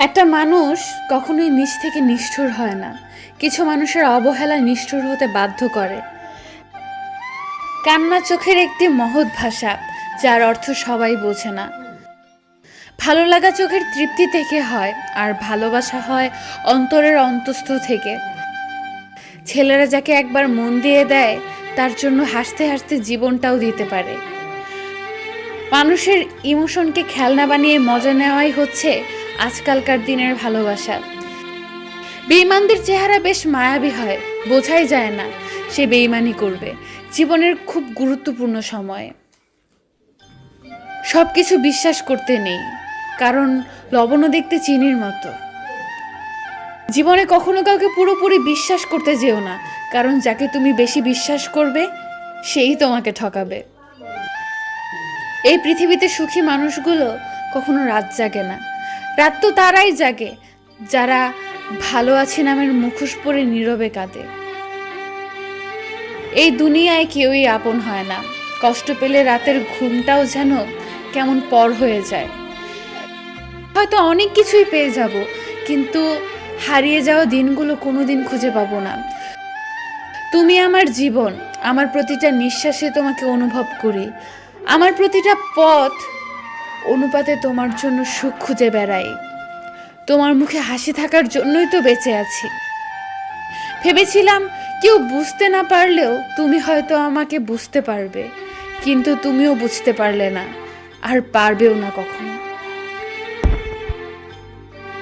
একটা মানুষ কখনোই নিজ থেকে নিষ্ঠুর হয় না। কিছু মানুষের অবহেলা নিষ্ঠুর হতে বাধ্য করে। কান্না চোখের একটি মহৎ ভাষা, যার অর্থ সবাই বোঝে না। ভালো লাগা চোখের তৃপ্তি থেকে হয়, আর ভালোবাসা হয় অন্তরের অন্তস্থ থেকে। ছেলেরা যাকে একবার মন দিয়ে দেয়, তার জন্য হাসতে হাসতে জীবনটাও দিতে পারে। মানুষের ইমোশনকে খেলনা বানিয়ে মজা নেওয়াই হচ্ছে আজকালকার দিনের ভালোবাসা। বেইমানদের চেহারা বেশ মায়াবী হয়, বোঝাই যায় না সে বেইমানি করবে। জীবনের খুব গুরুত্বপূর্ণ সময়ে। সব কিছু বিশ্বাস করতে নেই, কারণ লবণও দেখতে চিনির মতো। জীবনে কখনো কাউকে পুরোপুরি বিশ্বাস করতে যেও না, কারণ যাকে তুমি বেশি বিশ্বাস করবে, সেই তোমাকে ঠকাবে। এই পৃথিবীতে সুখী মানুষগুলো কখনো রাত জাগে না। রাত তো তারাই জাগে, যারা ভালো আছে নামের মুখোশ পরে নীরবে কাঁদে। এই দুনিয়ায় কেউই আপন হয় না। কষ্ট পেলে রাতের ঘুমটাও যেন কেমন পর হয়ে যায়। হয়তো অনেক কিছুই পেয়ে যাব, কিন্তু হারিয়ে যাওয়া দিনগুলো কোনোদিন খুঁজে পাবো না। তুমি আমার জীবন, আমার প্রতিটা নিঃশ্বাসে তোমাকে অনুভব করি। আমার প্রতিটা পথ অনুপাতে তোমার জন্য সুখ খুঁজে বেড়াই। তোমার মুখে হাসি থাকার জন্যই তো বেঁচে আছি। ভেবেছিলাম কেউ বুঝতে না পারলেও তুমি হয়তো আমাকে বুঝতে পারবে, কিন্তু তুমিও বুঝতে পারলে না, আর পারবেও না কখনো।